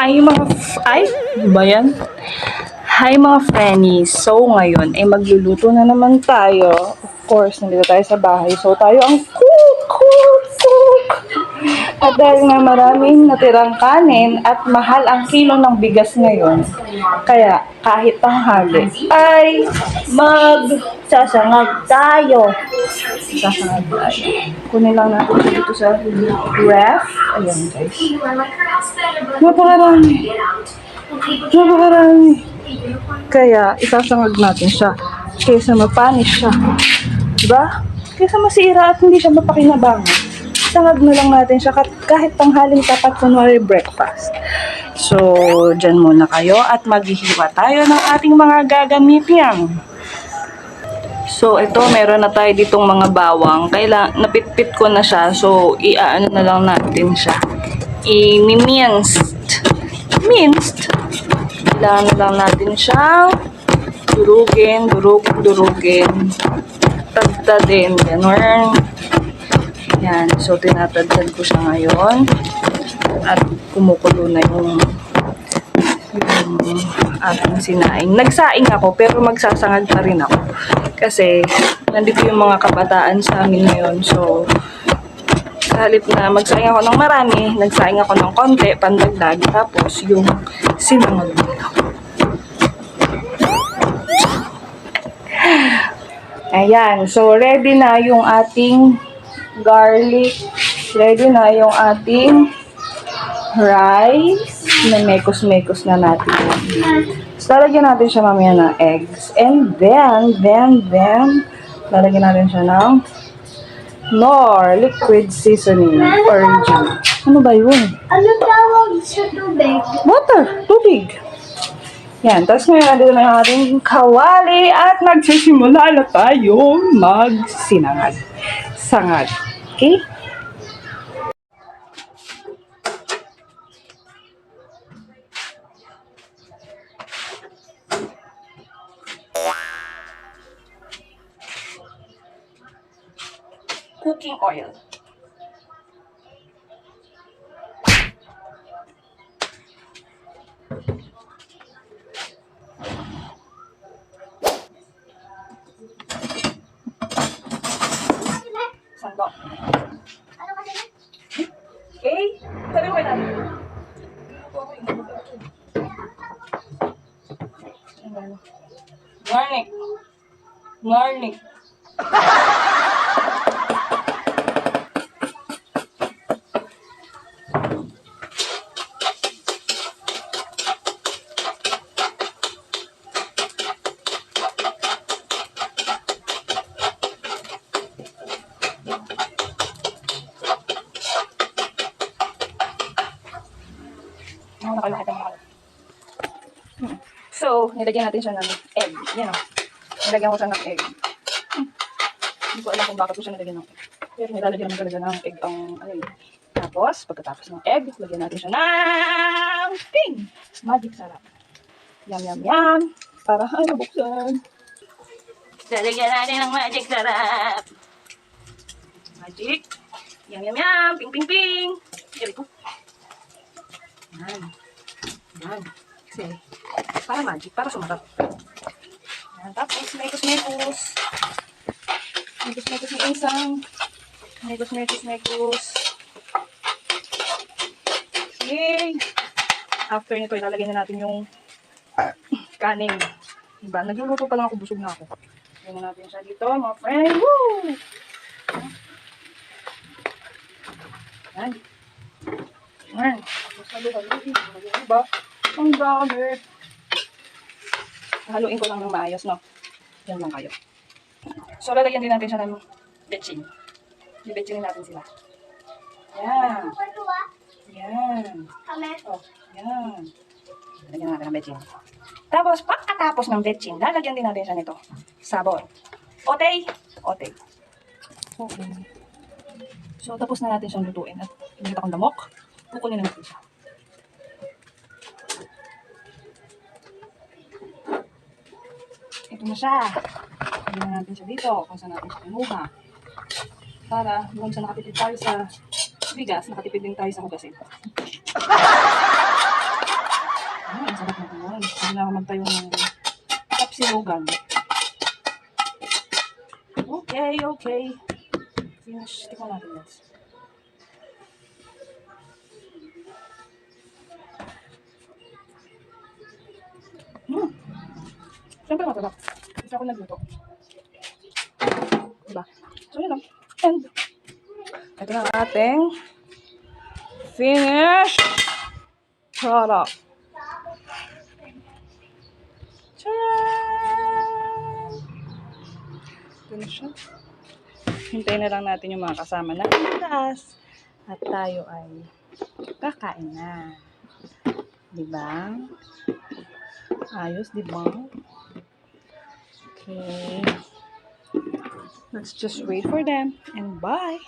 Hi mga ay, ano ba yan? Hi mga friends. So ngayon ay magluluto na naman tayo. Of course, nandito tayo sa bahay. So tayo ang cook, cook, cook. At dahil nga maraming natirang kanin at mahal ang kilo ng bigas ngayon, kaya kahit tanghali ay magsasangag tayo. Sasangag tayo. Kunin lang natin dito sa ref. Ayan guys. Napakarami. Napakarami. Kaya, isasangag natin siya. Kaysa mapanis siya. Diba? Kaysa masira at hindi siya mapakinabangan. Sangag na lang natin siya kahit tanghaling tapat kunwari breakfast. So, dyan muna kayo at maghihiwa tayo ng ating mga gagamitin. So, ito, meron na tayo ditong mga bawang. Kaila, napitpit ko na siya. So, iaano na lang natin siya. I-minced. Minced. Kailangan na lang natin siyang durugin, durugin, durugin. Tagtadin, ganun. Yan. So, tinatadtad ko siya ngayon. At kumukulo na yung yung aking sinaing. Nagsaing ako, pero magsasangag pa rin ako. Kasi, nandito yung mga kabataan sa amin ngayon. So, halip na magsaing ako ng marami, nagsaing ako ng konti, pandagdag, tapos yung sinangag nila. Ayan, so ready na yung ating garlic, ready na yung ating rice, na mekos-mekos na natin. So, lalagyan natin siya mamaya ng eggs. And then, then, then, lalagyan natin siya ng nor liquid seasoning origin. Ano ba yun? Ano tawag sa tubig? Water, tubig. Yan, tapos ngayon nandito na yung ating kawali at magsisimula na tayo magsinangag. Sangag. Okay? Cooking oil. Sandok. Okay? Garlic. Garlic. So, nilagyan natin siya ng egg. Yan o. Nilagyan ko siya ng egg. Hmm. Hindi ko alam kung bakit ko siya nilagyan ng egg. Pero nilalagyan naman talaga ng egg ang ano yun. Tapos, pagkatapos ng egg, lagyan natin siya ng ping! Magic sarap. Yum, yum, yum. Para ano buksan. Lalagyan natin ng magic sarap. Magic. Yum, yum, yum. Ping, ping, ping. Here ko. Yan. Yan. Kasi, para magic, para sumarap. Yan. Tapos, mekos, mekos. Mekos, mekos ng isang. Mekos, mekos, mekos. Okay. After nito, ilalagay na natin yung kanin. Diba? Nagluluto pa lang ako, busog na ako. Lagyan na natin siya dito, mga friend. Woo! Yan. Yan. Tapos halo-haluin. Halo-haluin ba? Ang dami. Haluin ko lang ng maayos, no? Yan lang kayo. So, lalagyan din natin siya ng betchin. Bibetchinin natin sila. Yan. Yan. Oh, yan. Lalagyan natin ng betchin. Tapos, pagkatapos ng betchin, lalagyan din natin siya nito. Sabon. Otey. Otey. Okay. So, tapos na natin siyang lutuin. At pinita akong damok. Kukunin na natin siya. na siya. Hindi natin siya dito kung saan natin siya kinuha. Para doon sa nakatipid tayo sa bigas, nakatipid din tayo sa hugasin. Ay, ang sarap na naman. Hindi na ako magtayo ng kapsilugan. Okay, okay. Finish. Tikman natin guys. Hmm. Siyempre masarap. Isa ako nagluto. Diba? So yun lang. And, ito na ang ating finish product. Tcharan! Ito na siya. Hintayin na lang natin yung mga kasama sa taas. At tayo ay kakain na. Diba? Ayos, diba? Okay. Let's just wait for them and bye.